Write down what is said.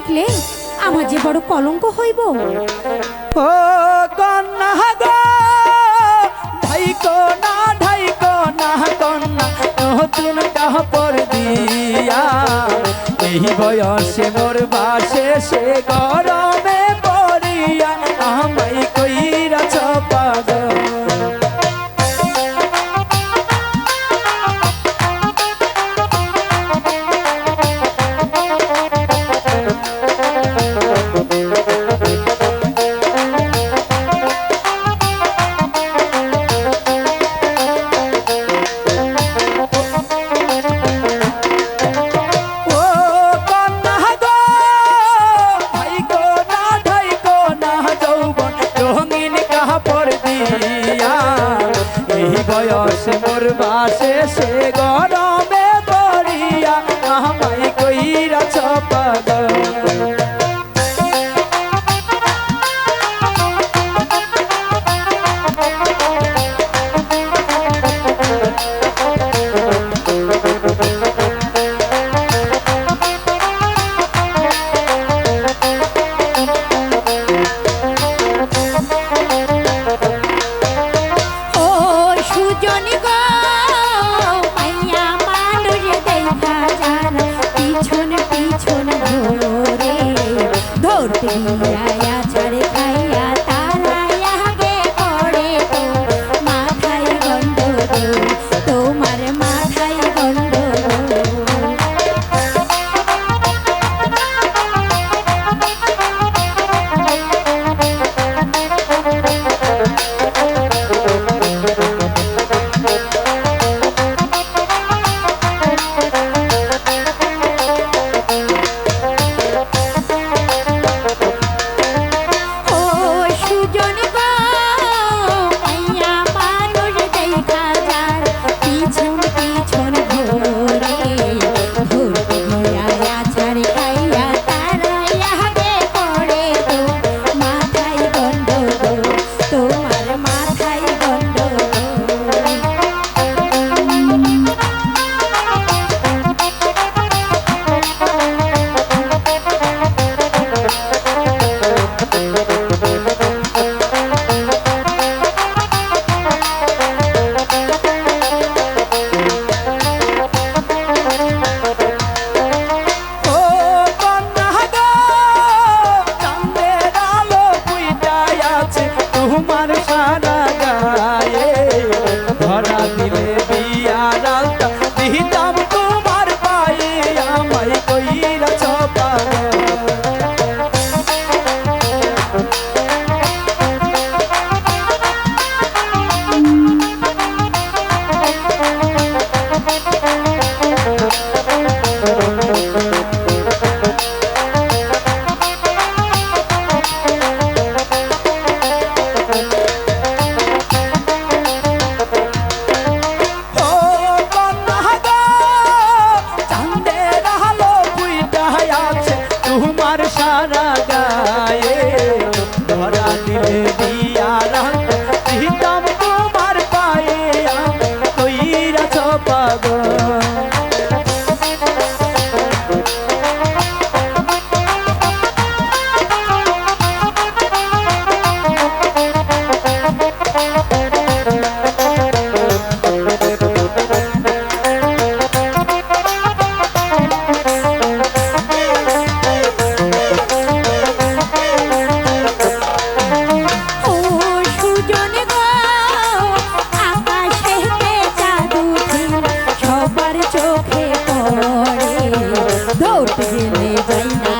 দেখলে আমার যে বড় কলঙ্ক হইব। ও কন্যা গো, ঢাইকো না ঢাইকো না কন্যা, নতুন কাপড় দিয়া। এই বয়সে মোর বাসে সে গরম দিয়া এই বয়স মোর বাসে সে গরম Oh, দৌড় গেলে যাই না